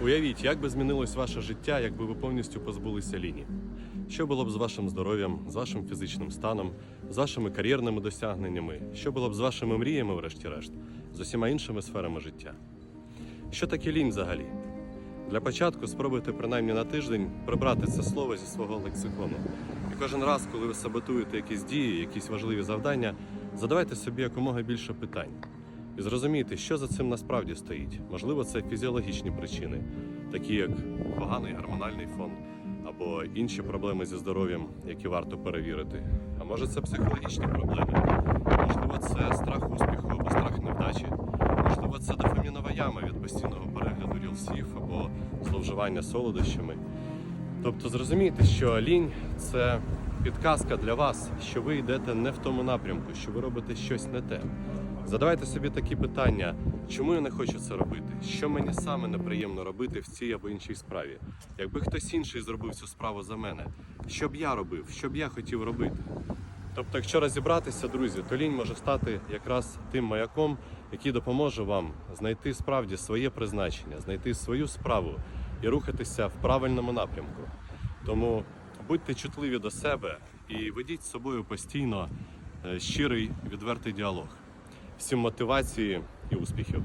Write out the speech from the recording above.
Уявіть, як би змінилось ваше життя, якби ви повністю позбулися лінії. Що було б з вашим здоров'ям, з вашим фізичним станом, з вашими кар'єрними досягненнями, що було б з вашими мріями, врешті-решт, з усіма іншими сферами життя? Що таке лінь взагалі? Для початку спробуйте принаймні на тиждень прибрати це слово зі свого лексикону. І кожен раз, коли ви саботуєте якісь дії, якісь важливі завдання, задавайте собі якомога більше питань. І зрозумійте, що за цим насправді стоїть. Можливо, це фізіологічні причини, такі як поганий гормональний фон або інші проблеми зі здоров'ям, які варто перевірити. А може це психологічні проблеми, можливо, це страх успіху або страх невдачі. Можливо, це дофамінова яма від постійного перегляду рілсів або зловживання солодощами. Тобто зрозумійте, що лінь це підказка для вас, що ви йдете не в тому напрямку, що ви робите щось не те. Задавайте собі такі питання, чому я не хочу це робити? Що мені саме неприємно робити в цій або іншій справі? Якби хтось інший зробив цю справу за мене, що б я робив, що б я хотів робити? Тобто, якщо розібратися, друзі, то лінь може стати якраз тим маяком, який допоможе вам знайти справді своє призначення, знайти свою справу і рухатися в правильному напрямку. Тому будьте чутливі до себе і ведіть з собою постійно е, щирий відвертий діалог. Всім мотивації і успіхів!